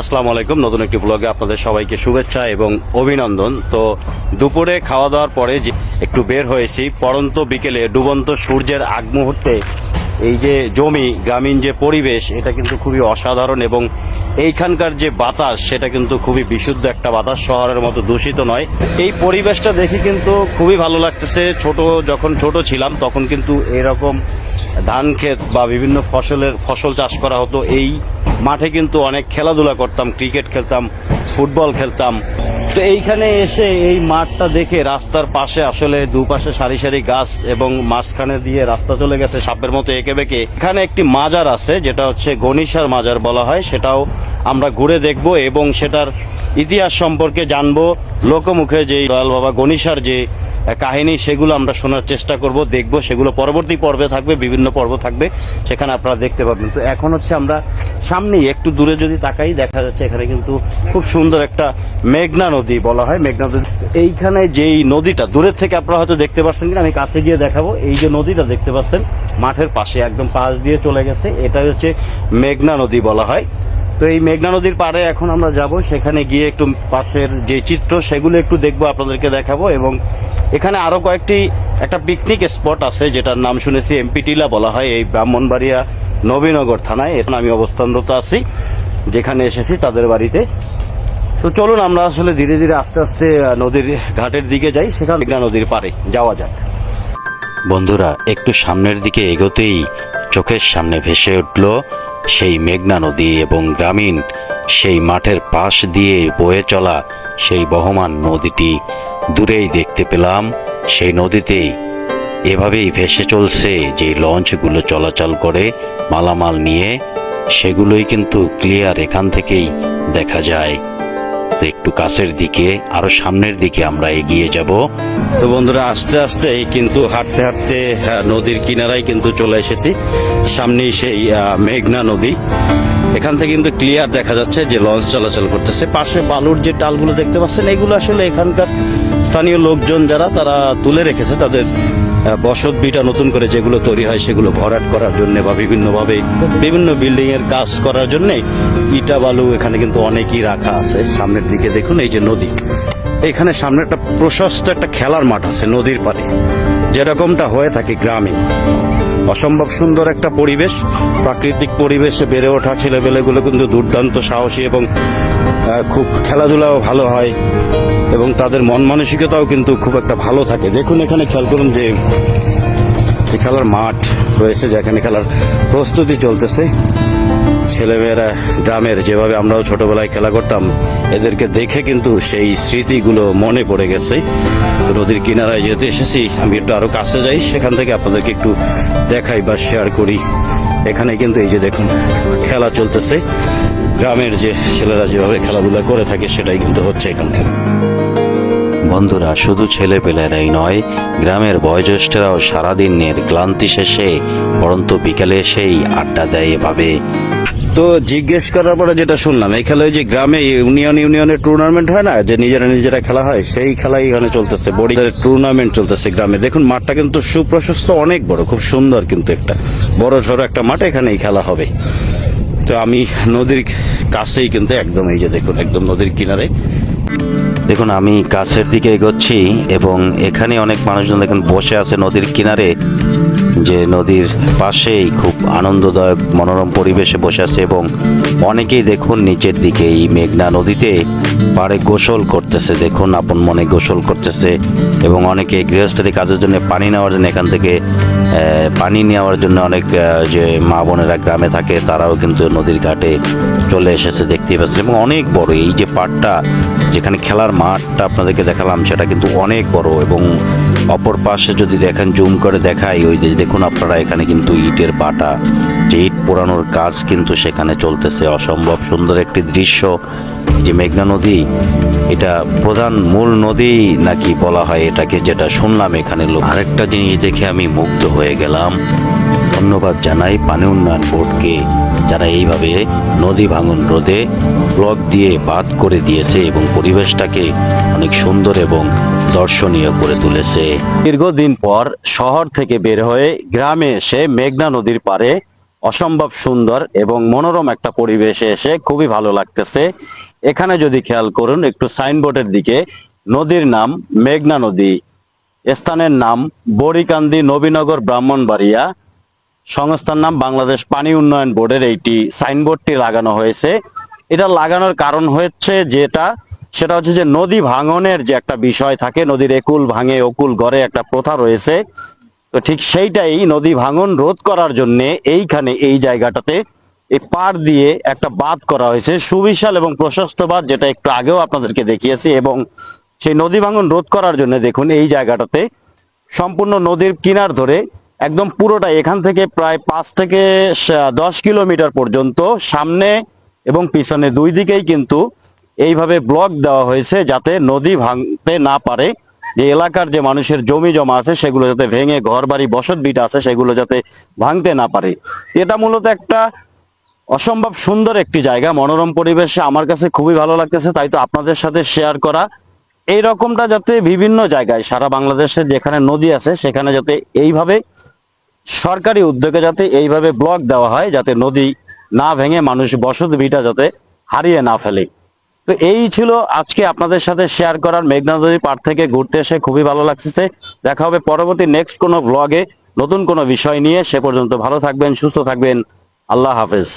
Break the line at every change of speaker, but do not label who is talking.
আসসালামু আলাইকুম। নতুন একটি ব্লগে আপনাদের সবাইকে শুভেচ্ছা এবং অভিনন্দন। তো দুপুরে খাওয়া দাওয়ার পরে যে একটু বের হয়েছি পরন্ত বিকেলে ডুবন্ত সূর্যের আগ মুহূর্তে এই যে জমি, গ্রামীণ যে পরিবেশ, এটা কিন্তু খুবই অসাধারণ এবং এইখানকার যে বাতাস, সেটা কিন্তু খুবই বিশুদ্ধ একটা বাতাস। শহরের মতো দূষিত নয়। এই পরিবেশটা দেখে কিন্তু খুবই ভালো লাগতেছে। ছোট, যখন ছোট ছিলাম, তখন কিন্তু এরকম ধান ক্ষেত বা বিভিন্ন ফসলের ফসল চাষ করা হতো। এই মাঠে কিন্তু অনেক খেলাধুলা করতাম, ক্রিকেট খেলতাম, ফুটবল খেলতাম। তো এইখানে এসে এই মাঠটা দেখে রাস্তার পাশে আসলে দুপাশে সারি সারি গাছ এবং মাঝখানে দিয়ে রাস্তা চলে গেছে সাপের মতো এঁকে বেঁকে। এখানে একটি মাজার আছে, যেটা হচ্ছে গণিসার মাজার বলা হয়। সেটাও আমরা ঘুরে দেখব এবং সেটার ইতিহাস সম্পর্কে জানব। লোকমুখে যে দয়াল বাবা গণিসার যে কাহিনী সেগুলো আমরা শোনার চেষ্টা করব, দেখব, সেগুলো পরবর্তী পর্বে থাকবে, বিভিন্ন পর্ব থাকবে, সেখানে আপনারা দেখতে পাবেন। তো এখন হচ্ছে আমরা সামনেই, একটু দূরে যদি তাকাই, দেখা যাচ্ছে এখানে কিন্তু খুব সুন্দর একটা মেঘনা নদী বলা হয়, মেঘনা নদী। এইখানে যেই নদীটা, দূরের থেকে আপনারা হয়তো দেখতে পাচ্ছেন কিনা, আমি কাছে গিয়ে দেখাবো। এই যে নদীটা দেখতে পাচ্ছেন, মাঠের পাশে একদম পাশ দিয়ে চলে গেছে এটা হচ্ছে মেঘনা নদী বলা হয়। তো এই মেঘনা নদীর পাড়ে এখন আমরা যাব, সেখানে গিয়ে একটু পাশের যে চিত্র, সেগুলো একটু দেখব, আপনাদেরকে দেখাবো এবং এখানে আরও কয়েকটি একটা পিকনিক স্পট আছে, যেটার নাম শুনেছি এমপি টিলা বলা হয়, এই ব্রাহ্মণবাড়িয়া নবীনগর থানায়। এখন আমি অবস্থানরত আছি, যেখানে এসেছি তাদের বাড়িতে। তো চলুন, আমরা আসলে ধীরে ধীরে আস্তে আস্তে নদীর ঘাটের দিকে যাই, সেখানে মেঘনা নদীর পারে যাওয়া যাক।
বন্ধুরা, একটু সামনের দিকে এগোতেই চোখের সামনে ভেসে উঠল সেই মেঘনা নদী এবং গ্রামীণ, সেই মাঠের পাশ দিয়ে বয়ে চলা সেই বহমান নদীটি। দূরেই দেখতে পেলাম সেই নদীতেই এভাবেই ভেসে চলছে যে লঞ্চগুলো চলাচল করে, মালামাল নিয়ে। সেগুলোই কিন্তু ক্লিয়ার এখান থেকেই দেখা যায়। একটু কাছের দিকে, আরও সামনের দিকে আমরা এগিয়ে যাব।
তো বন্ধুরা, আস্তে আস্তে কিন্তু হাঁটতে হাঁটতে নদীর কিনারায় কিন্তু চলে এসেছি। সামনেই সেই মেঘনা নদী। এখান থেকে কিন্তু ক্লিয়ার দেখা যাচ্ছে যে লঞ্চ চলাচল করতেছে। পাশে বালুর যে টালগুলো দেখতে পাচ্ছেন, এগুলো আসলে এখানকার স্থানীয় লোকজন যারা, তারা তুলে রেখেছে তাদের বসত বিটা নতুন করে যেগুলো তৈরি হয় সেগুলো ভরাট করার জন্য বা বিভিন্নভাবে বিভিন্ন বিল্ডিং এর কাজ করার জন্য ইটা বালু এখানে কিন্তু অনেকই রাখা আছে। সামনের দিকে দেখুন, এই যে নদী। এখানে সামনে একটা প্রশস্ত একটা খেলার মাঠ আছে নদীর পাড়ে। যেরকমটা হয়ে থাকে গ্রামে। অসম্ভব সুন্দর একটা পরিবেশ। প্রাকৃতিক পরিবেশে বেড়ে ওঠা ছেলেবেলেগুলো কিন্তু দুর্দান্ত সাহসী এবং খুব খেলাধুলাও ভালো হয়। এবং তাদের মন মানসিকতাও কিন্তু খুব একটা ভালো থাকে। দেখুন এখানে খেয়াল করুন যে খেলার মাঠ রয়েছে যেখানে খেলার প্রস্তুতি চলতেছে। ছেলেমেয়েরা গ্রামের যেভাবে আমরাও ছোটবেলায় খেলা করতাম, এদেরকে দেখে কিন্তু সেই স্মৃতিগুলো মনে পড়ে গেছে। নদীর কিনারায় যেহেতু এসেছি, আমি একটু আরও কাছে যাই, সেখান থেকে আপনাদেরকে একটু দেখাই বা শেয়ার করি। এখানে কিন্তু এই যে দেখুন, খেলা চলতেছে। গ্রামের যে ছেলেরা যেভাবে খেলাধুলা করে থাকে, সেটাই কিন্তু হচ্ছে এখানে
বন্ধুরা, শুধু ছেলেপেলেরাই নয়, গ্রামের বয়োজ্যেষ্ঠরাও সারাদিনের ক্লান্তি শেষে, পরন্ত বিকেলে এসেই আড্ডা দেয় এভাবে।
তো জিজ্ঞেস করার পরে যেটা শুনলাম, এই খেলায় যে গ্রামে ইউনিয়ন ইউনিয়নের টুর্নামেন্ট হয় না, যে নিজেরা নিজেরা খেলা হয়, সেই খেলাই এখানে চলতেছে বড়ি টুর্নামেন্ট চলতেছে গ্রামে। দেখুন, মাঠটা কিন্তু সুপ্রশস্ত অনেক বড়, খুব সুন্দর কিন্তু একটা, বড় সড়ো একটা মাঠ এখানেই খেলা হবে। তো আমি নদীর কাছেই কিন্তু একদম এই যে দেখুন, একদম নদীর কিনারে।
দেখুন, আমি কাছের দিকে এগোচ্ছি এবং এখানে অনেক মানুষজন দেখুন বসে আছে নদীর কিনারে। যে নদীর পাশেই খুব আনন্দদায়ক মনোরম পরিবেশে বসে আছে এবং অনেকেই দেখুন নিচের দিকে এই মেঘনা নদীতে পাড়ে গোসল করতেছে। দেখুন, আপন মনে গোসল করতেছে এবং অনেকে গৃহস্থলী কাজের জন্য পানি নেওয়ার জন্য এখান থেকে পানি নেওয়ার জন্য অনেক যে মা বোনেরা গ্রামে থাকে, তারাও কিন্তু নদীর ঘাটে চলে এসেছে দেখতেই পাচ্ছেন এবং অনেক বড় এই যে পাড়টা যেখানে খেলার মাঠটা আপনাদেরকে দেখালাম, সেটা কিন্তু অনেক বড় এবং অপর পাশে যদি দেখেন, জুম করে দেখাই, ওই যে দেখুন আপনারা, এখানে কিন্তু ইটের বাটা, যে ইট পোড়ানোর কাজ কিন্তু সেখানে চলতেছে। অসম্ভব সুন্দর একটি দৃশ্য যে মেঘনা নদী, এটা প্রধান মূল নদী নাকি বলা হয় এটাকে, যেটা শুনলাম এখানে লোক। আরেকটা জিনিস দেখে আমি মুগ্ধ হয়ে গেলাম। ধন্যবাদ জানাই পানি উন্নয়ন বোর্ডকে, যারা এইভাবে নদী ভাঙন রোধে ব্লক দিয়ে বাদ করে দিয়েছে এবং পরিবেশটাকে অনেক সুন্দর এবং দর্শনীয় করে তুলেছে।
দীর্ঘদিন পর শহর থেকে বের হয়ে গ্রামে এসে মেঘনা নদীর পারে অসম্ভব সুন্দর এবং মনোরম একটা পরিবেশে এসে খুবই ভালো লাগতেছে। এখানে যদি খেয়াল করুন, একটু সাইনবোর্ডের দিকে নদীর নাম মেঘনা নদী, স্থানের নাম বরিকান্দি নবীনগর ব্রাহ্মণবাড়িয়া সংস্থার নাম বাংলাদেশ পানি উন্নয়ন বোর্ডের এইটি সাইনবোর্ডটি লাগানো হয়েছে। এটা লাগানোর কারণ হচ্ছে যেটা, সেটা হচ্ছে যে নদী ভাঙনের যে একটা বিষয় থাকে, নদীর একুল ভাঙে, অকুল গড়ে একটা প্রথা রয়েছে। তো ঠিক সেইটাই নদী ভাঙন রোধ করার জন্য এইখানে এই জায়গাটাতে এই পাড় দিয়ে একটা বাঁধ করা হয়েছে। সুবিশাল এবং প্রশস্ত বাঁধ, যেটা একটু আগেও আপনাদেরকে দেখিয়েছি এবং সেই নদী ভাঙন রোধ করার জন্য দেখুন এই জায়গাটাতে সম্পূর্ণ নদীর কিনার ধরে একদম পুরোটা এখান থেকে প্রায় পাঁচ থেকে দশ কিলোমিটার পর্যন্ত সামনে এবং পিছনে দুই দিকেই কিন্তু এইভাবে ব্লক দেওয়া হয়েছে যাতে নদী ভাঙতে না পারে। যে এলাকার যে মানুষের জমি জমা আছে, সেগুলো যাতে ভেঙে ঘর বাড়ি বসত বিটা আছে, সেগুলো যাতে ভাঙতে না পারে। এটা মূলত একটা অসম্ভব সুন্দর একটি জায়গা, মনোরম পরিবেশে, আমার কাছে খুবই ভালো লাগতেছে, তাই তো আপনাদের সাথে শেয়ার করা। এই রকমটা যাতে বিভিন্ন জায়গায়, সারা বাংলাদেশে যেখানে নদী আছে, সেখানে যাতে এইভাবে সরকারি উদ্যোগে যাতে এইভাবে ব্লক দেওয়া হয়, যাতে নদী না ভেঙে মানুষ বসত ভিটা যাতে হারিয়ে না ফেলে। তো এই ছিল আজকে আপনাদের সাথে শেয়ার করার মেঘনা নদী পার থেকে ঘুরতে এসে খুবই ভালো লাগছে দেখা হবে পরবর্তী নেক্সট কোনো ব্লগে নতুন কোনো বিষয় নিয়ে সে পর্যন্ত ভালো থাকবেন, সুস্থ থাকবেন। আল্লাহ হাফেজ।